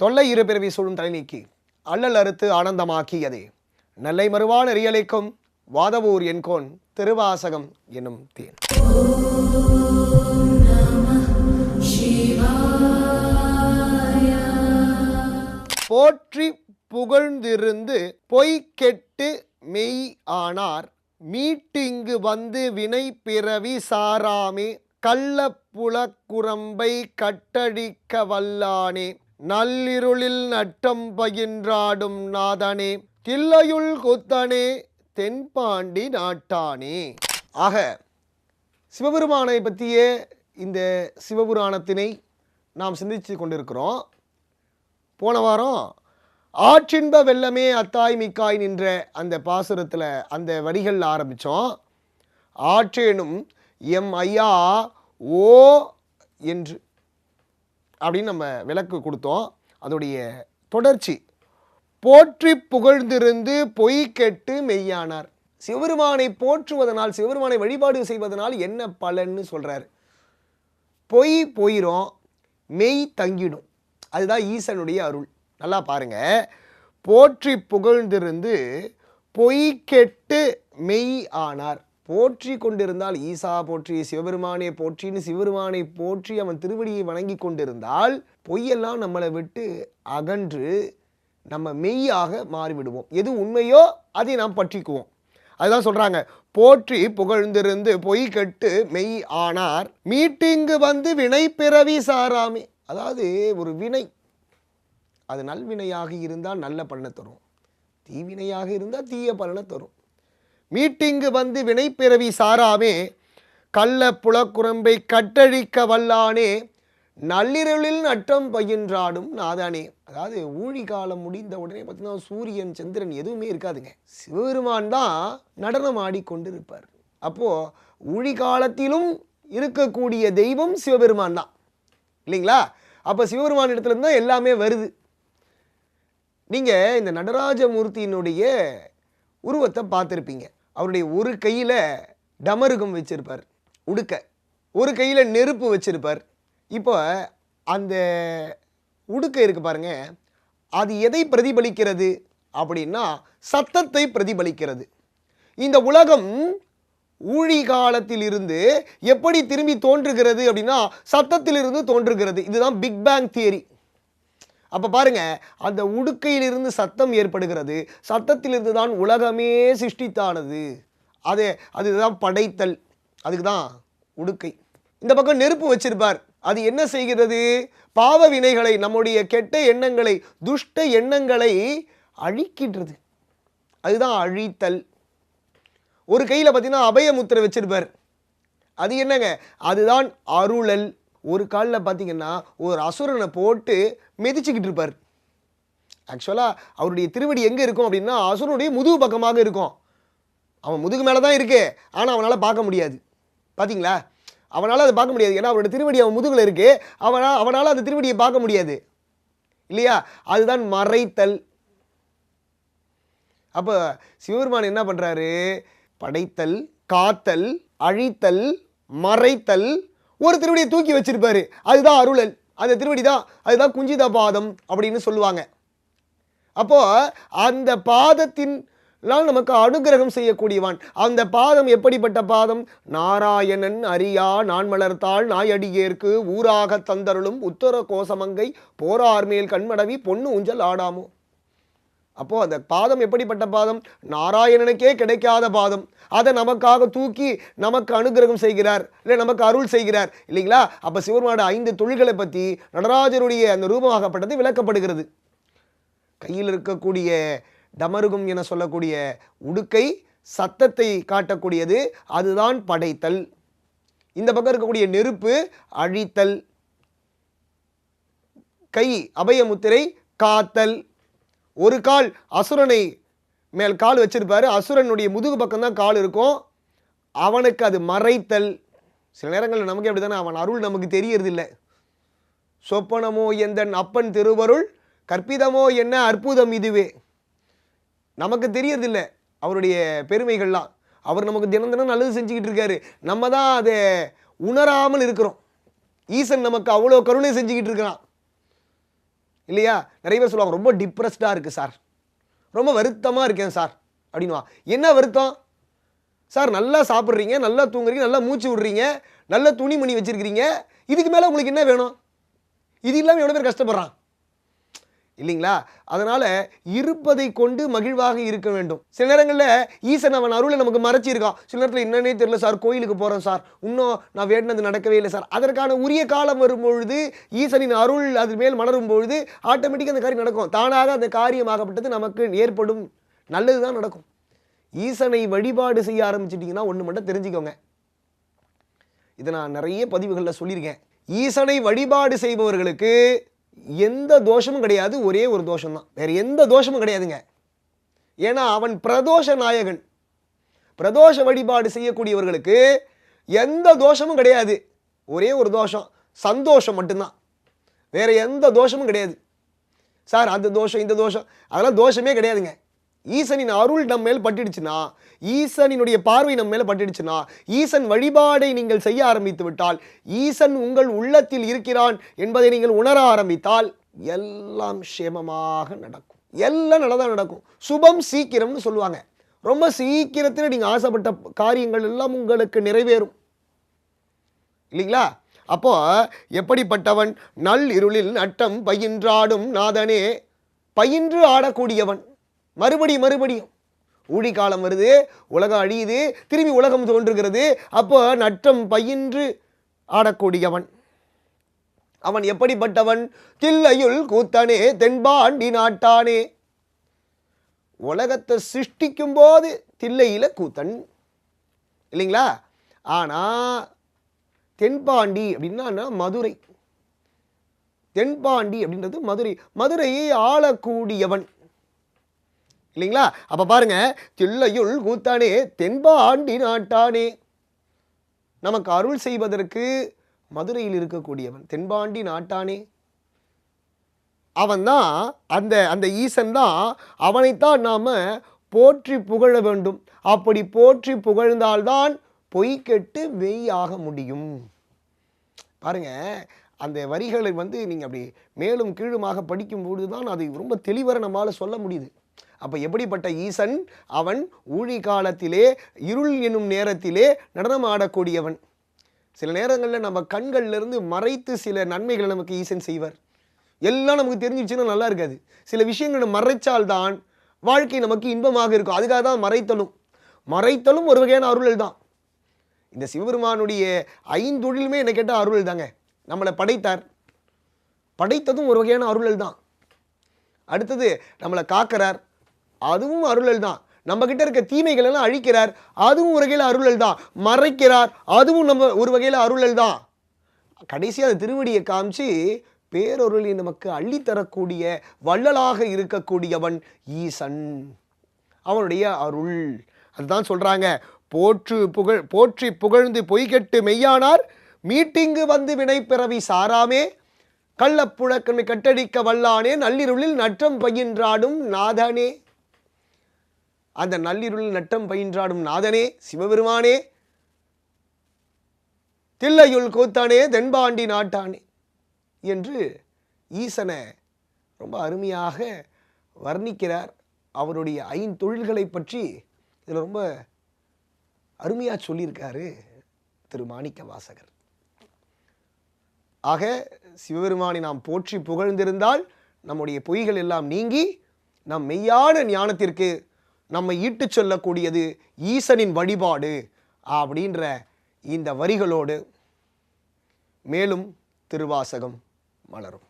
தொல்லை இரு பிறவி சூழும் தலை நீக்கி அல்லல் அறுத்து ஆனந்தமாக்கியதே. நெல்லை மறுவான ரியலைக்கும் வாதவூர் என்கோன் திருவாசகம் என்னும் தேன். போற்றி புகழ்ந்திருந்து பொய் கெட்டு மெய் ஆனார் மீட்டிங்கு வந்து வினை பிறவி சாராமே கள்ளப்புலக்குரம்பை கட்டழிக்க வல்லானே. நள்ளிருளில் நட்டம் பயின்றாடும் நாதனே தில்லையுள் குத்தனே தென்பாண்டி நாட்டானே. ஆக சிவபெருமானை பற்றிய இந்த சிவபுராணத்தினை நாம் சிந்தித்து கொண்டிருக்கிறோம். போன வாரம் ஆற்றின்ப வெள்ளமே அத்தாய் மிக்காய் நின்ற அந்த பாசுரத்தில் அந்த வரிகள் ஆரம்பித்தோம். ஆற்றேனும் எம் ஐயா ஓ என்று அப்படின்னு நம்ம விளக்கு கொடுத்தோம். அதோடைய தொடர்ச்சி. போற்றி புகழ்ந்திருந்து பொய் கெட்டு மெய்யானார். சிவருமானை போற்றுவதனால் சிவருமானை வழிபாடு செய்வதனால் என்ன பலன்னு சொல்கிறார் பொய் போயிடும் மெய் தங்கிடும். அதுதான் ஈசனுடைய அருள். நல்லா பாருங்க. போற்றி புகழ்ந்திருந்து பொய் கெட்டு மெய் ஆனார். போற்றி கொண்டிருந்தால் ஈசா போற்றி சிவபெருமானே போற்றின்னு சிவபெருமானை போற்றி அவன் திருவடியை வணங்கி கொண்டிருந்தால் பொய்யெல்லாம் நம்மளை விட்டு அகன்று நம்ம மெய்யாக மாறிவிடுவோம். எது உண்மையோ அதை நாம் பற்றிக்குவோம். அதுதான் சொல்கிறாங்க போற்றி புகழ்ந்திருந்து பொய் கெட்டு மெய் ஆனார். மீட்டிங்கு வந்து வினை பிறவி சாராமே. அதாவது ஒரு வினை. அது நல்வினையாக இருந்தால் நல்ல பலனை தரும். தீவினையாக இருந்தால் தீய பலனை தரும். மீட்டிங்கு வந்து வினைப்பிறவி சாராமே கள்ள புலக்குரம்பை கட்டழிக்க வல்லானே நள்ளிரவில் நட்டம் பயின்றாடும் நாதானே. அதாவது ஊழி காலம் முடிந்த உடனே பார்த்தீங்கன்னா சூரியன் சந்திரன் எதுவுமே இருக்காதுங்க. சிவபெருமான் தான் நடனம் ஆடிக்கொண்டிருப்பார். அப்போ ஊழி காலத்திலும் இருக்கக்கூடிய தெய்வம் சிவபெருமான் தான். இல்லைங்களா? அப்போ சிவபெருமான் இடத்துலருந்து தான் எல்லாமே வருது. நீங்கள் இந்த நடராஜமூர்த்தியினுடைய உருவத்தை பார்த்துருப்பீங்க. அவருடைய ஒரு கையில் டமருகம் வச்சுருப்பார். உடுக்க. ஒரு கையில் நெருப்பு வச்சுருப்பார். இப்போ அந்த உடுக்க இருக்கு பாருங்க. அது எதை பிரதிபலிக்கிறது அப்படின்னா சத்தத்தை பிரதிபலிக்கிறது. இந்த உலகம் ஊழி காலத்தில் இருந்து எப்படி திரும்பி தோன்றுகிறது அப்படின்னா சத்தத்திலிருந்து தோன்றுகிறது. இதுதான் பிக் பேங் தியரி. அப்போ பாருங்கள் அந்த உடுக்கையிலிருந்து சத்தம் ஏற்படுகிறது. சத்தத்திலிருந்து தான் உலகமே சிருஷ்டித்தானது. அது அதுதான் படைத்தல். அதுக்கு தான் உடுக்கை. இந்த பக்கம் நெருப்பு வச்சிருப்பார். அது என்ன செய்கிறது? பாவ வினைகளை நம்முடைய கெட்ட எண்ணங்களை துஷ்ட எண்ணங்களை அழிக்கின்றது. அதுதான் அழித்தல். ஒரு கையில் பார்த்தீங்கன்னா அபயமுத்திரை வச்சிருப்பார். அது என்னங்க? அதுதான் அருளல். ஒரு காலில் பார்த்தீங்கன்னா ஒரு அசுரனை போட்டு மிதிச்சுக்கிட்டு இருப்பார். ஆக்சுவலாக அவருடைய திருவடி எங்கே இருக்கும் அப்படின்னா அசுரனுடைய முதுகு பக்கமாக இருக்கும். அவன் முதுகு மேலே தான் இருக்கு ஆனால் அவனால் பார்க்க முடியாது. பார்த்தீங்களா அவனால் அதை பார்க்க முடியாது. ஏன்னா அவரோட திருவடி அவன் முதுகில் இருக்கு அவனால் அவனால் அந்த திருவடியை பார்க்க முடியாது. இல்லையா? அதுதான் மறைத்தல். அப்போ சிவபெருமான் என்ன பண்ணுறாரு படைத்தல் காத்தல் அழித்தல் மறைத்தல் ஒரு திருவடியை தூக்கி வச்சிருப்பாரு. அதுதான் அருளல். அந்த திருவடி தான் அதுதான் குஞ்சித பாதம் அப்படின்னு சொல்லுவாங்க. அப்போ அந்த பாதத்தின் நமக்கு அனுகிரகம் செய்யக்கூடியவான். அந்த பாதம் எப்படிப்பட்ட பாதம்? நாராயணன் அரியா நான் மலர்த்தாள் நாயடியேற்கு ஊராக தந்தருளும் உத்தர கோசமங்கை போரார் மேல் கண்மடவி பொண்ணு ஊஞ்சல் ஆடாமோ? அப்போது அந்த பாதம் எப்படிப்பட்ட பாதம்? நாராயணனுக்கே கிடைக்காத பாதம். அதை நமக்காக தூக்கி நமக்கு அனுகிரகம் செய்கிறார். இல்லை நமக்கு அருள் செய்கிறார். இல்லைங்களா? அப்போ சிவபெருமானோட ஐந்து தொழில்களை பற்றி நடராஜருடைய அந்த ரூபமாகப்பட்டது விளக்கப்படுகிறது. கையில் இருக்கக்கூடிய டமருகம் என சொல்லக்கூடிய உடுக்கை சத்தத்தை காட்டக்கூடியது. அதுதான் படைத்தல். இந்த பக்கம் இருக்கக்கூடிய நெருப்பு அழித்தல். கை அபயமுத்திரை காத்தல். ஒரு கால் அசுரனை மேல் கால் வச்சிருப்பாரு. அசுரனுடைய முதுகு பக்கம் தான் கால் இருக்கும். அவனுக்கு அது மறைத்தல். சில நேரங்களில் நமக்கு அப்படி தானே அவன் அருள் நமக்கு தெரியறதில்ல. சொப்பனமோ எந்தன் அப்பன் திருவருள் கற்பிதமோ என்ன அற்புதம் இதுவே. நமக்கு தெரியறதில்ல அவருடைய பெருமைகள்லாம். அவர் நமக்கு தினம் தினம் நல்லது செஞ்சுக்கிட்டு இருக்காரு. நம்ம தான் அதை உணராமல் இருக்கிறோம். ஈசன் நமக்கு அவ்வளோ கருணை செஞ்சுக்கிட்டு இருக்கிறான். இல்லையா? நிறைய பேர் சொல்லுவாங்க ரொம்ப டிப்ரெஸ்டாக இருக்குது சார். ரொம்ப வருத்தமாக இருக்கேன் சார். அப்படின்வா என்ன வருத்தம்? சார் நல்லா சாப்பிட்றீங்க நல்லா தூங்குறீங்க நல்லா மூச்சு விடுறீங்க நல்ல துணிமணி வச்சிருக்கிறீங்க. இதுக்கு மேலே உங்களுக்கு என்ன வேணும்? இது இல்லாமல் எவ்வளோ பேர் கஷ்டப்படுறான். இல்லைங்களா? அதனால் இருப்பதை கொண்டு மகிழ்வாக இருக்க வேண்டும். சில நேரங்களில் ஈசன் அவன் அருளை நமக்கு மறைச்சிருக்கான். சில நேரத்தில் என்னன்னே தெரியல சார் கோயிலுக்கு போகிறேன் சார். இன்னும் நான் வேண்டினது நடக்கவே இல்லை சார். அதற்கான உரிய காலம் வரும்பொழுது ஈசனின் அருள் அது மேல் மலரும் பொழுது ஆட்டோமேட்டிக்காக அந்த காரியம் நடக்கும். தானாக அந்த காரியமாகப்பட்டது நமக்கு ஏற்படும். நல்லது தான் நடக்கும். ஈசனை வழிபாடு செய்ய ஆரம்பிச்சிட்டிங்கன்னா ஒன்று மட்டும் தெரிஞ்சுக்கோங்க. இதை நான் நிறைய பதிவுகளில் சொல்லியிருக்கேன். ஈசனை வழிபாடு செய்பவர்களுக்கு எந்த தோஷமும் கிடையாது ஒரே ஒரு தோஷம்தான். வேறு வேற எந்த தோஷமும் கிடையாதுங்க. ஏன்னா அவன் பிரதோஷ நாயகன். பிரதோஷ வழிபாடு செய்யக்கூடியவர்களுக்கு எந்த தோஷமும் கிடையாது. ஒரே ஒரு தோஷம் சந்தோஷம் மட்டும்தான். வேற எந்த தோஷமும் கிடையாது. சார் அந்த தோஷம் இந்த தோஷம் அதெல்லாம் தோஷமே கிடையாதுங்க. ஈசனின் அருள் நம்ம மேல் பட்டுடுச்சுன்னா ஈசனினுடைய பார்வை நம்ம மேலே பட்டுடுச்சுன்னா ஈசன் வழிபாடை நீங்கள் செய்ய ஆரம்பித்து விட்டால் ஈசன் உங்கள் உள்ளத்தில் இருக்கிறான் என்பதை நீங்கள் உணர ஆரம்பித்தால் எல்லாம் சேமமாக நடக்கும். எல்லாம் நல்லதாக நடக்கும். சுபம் சீக்கிரம்னு சொல்லுவாங்க. ரொம்ப சீக்கிரத்தில் நீங்கள் ஆசைப்பட்ட காரியங்கள் எல்லாம் உங்களுக்கு நிறைவேறும். இல்லைங்களா? அப்போ எப்படிப்பட்டவன்? நல் இருளில் நட்டம் பயின்றாடும் நாதனே. பயின்று ஆடக்கூடியவன். மறுபடி மறுபடியும் ஊழி காலம் வருது உலகம் அழியுது திரும்பி உலகம் தோன்றுகிறது. அப்போ நட்டம் பயின்று ஆடக்கூடியவன். அவன் எப்படிப்பட்டவன்? தில்லையுள் கூத்தனே தென்பாண்டி நாட்டானே. உலகத்தை சிருஷ்டிக்கும் போது தில்லையில கூத்தன். இல்லைங்களா? ஆனா தென்பாண்டி அப்படின்னா மதுரை. தென்பாண்டி அப்படின்றது மதுரை. மதுரையை ஆளக்கூடியவன். இல்லைங்களா? அப்போ பாருங்க தில்லையுள் கூத்தானே தென்பாண்டி நாட்டானே. நமக்கு அருள் செய்வதற்கு மதுரையில் இருக்கக்கூடியவன் தென்பாண்டி நாட்டானே. அவன்தான் அந்த அந்த ஈசன் தான் அவனைத்தான் நாம் போற்றி புகழ வேண்டும். அப்படி போற்றி புகழ்ந்தால்தான் பொய் கெட்டு மெய்யாக முடியும். பாருங்க அந்த வரிகளை வந்து நீங்கள் அப்படி மேலும் கீழுமாக படிக்கும்பொழுது தான் அது ரொம்ப தெளிவர நம்மால் சொல்ல முடியுது. அப்போ எப்படிப்பட்ட ஈசன்? அவன் ஊழி காலத்திலே இருள் என்னும் நேரத்திலே நடனம் ஆடக்கூடியவன். சில நேரங்களில் நம்ம கண்களிலிருந்து மறைத்து சில நன்மைகளை நமக்கு ஈசன் செய்வார். எல்லாம் நமக்கு தெரிஞ்சிச்சுன்னா நல்லா இருக்காது. சில விஷயங்களை மறைச்சால்தான் வாழ்க்கை நமக்கு இன்பமாக இருக்கும். அதுக்காக தான் மறைத்தலும். மறைத்தலும் ஒரு வகையான அருள் தான். இந்த சிவபெருமானுடைய ஐந்தொழிலுமே என்ன கேட்டால் அருள் தாங்க. நம்மளை படைத்தார். படைத்ததும் ஒரு வகையான அருள் தான். அடுத்தது நம்மளை காக்கிறார். அதுவும் அருளல் தான் நம்ம கிட்ட இருக்க தீமைகள் எல்லாம் அழிக்கிறார் அதுவும் ஒரு வகையில் அருளல் தான் மறைக்கிறார் அதுவும் நம்ம ஒரு வகையில் அருளல் தான் கடைசியாக அந்த திருவடியை காமிச்சு பேரொருளை நமக்கு அள்ளித்தரக்கூடிய வள்ளலாக இருக்கக்கூடியவன் ஈசன். அவனுடைய அருள். அதுதான் சொல்கிறாங்க போற்று புகழ் போற்றி புகழ்ந்து பொய்கெட்டு மெய்யானார் மீட்டிங்கு வந்து வினைப்பிறவி சாராமே கள்ளப்புழக்கமை கட்டடிக்க வல்லானே நள்ளிருளில் நற்றம் பயின்றாடும் நாதனே. அந்த நள்ளிருளில் நட்டம் பயின்றாடும் நாதனே சிவபெருமானே. தில்லையுள் கூத்தானே தென்பாண்டி நாட்டானே என்று ஈசனை ரொம்ப அருமையாக வர்ணிக்கிறார். அவருடைய ஐந்தொழில்களை பற்றி இதில் ரொம்ப அருமையாக சொல்லியிருக்காரு திரு மாணிக்க வாசகர் ஆக சிவபெருமானை நாம் போற்றி புகழ்ந்திருந்தால் நம்முடைய பொய்கள் எல்லாம் நீங்கி நம் மெய்யான ஞானத்திற்கு நம்மை ஈட்டு சொல்லக்கூடியது ஈசனின் வழிபாடு அப்படின்ற இந்த வரிகளோடு மேலும் திருவாசகம் மலரும்.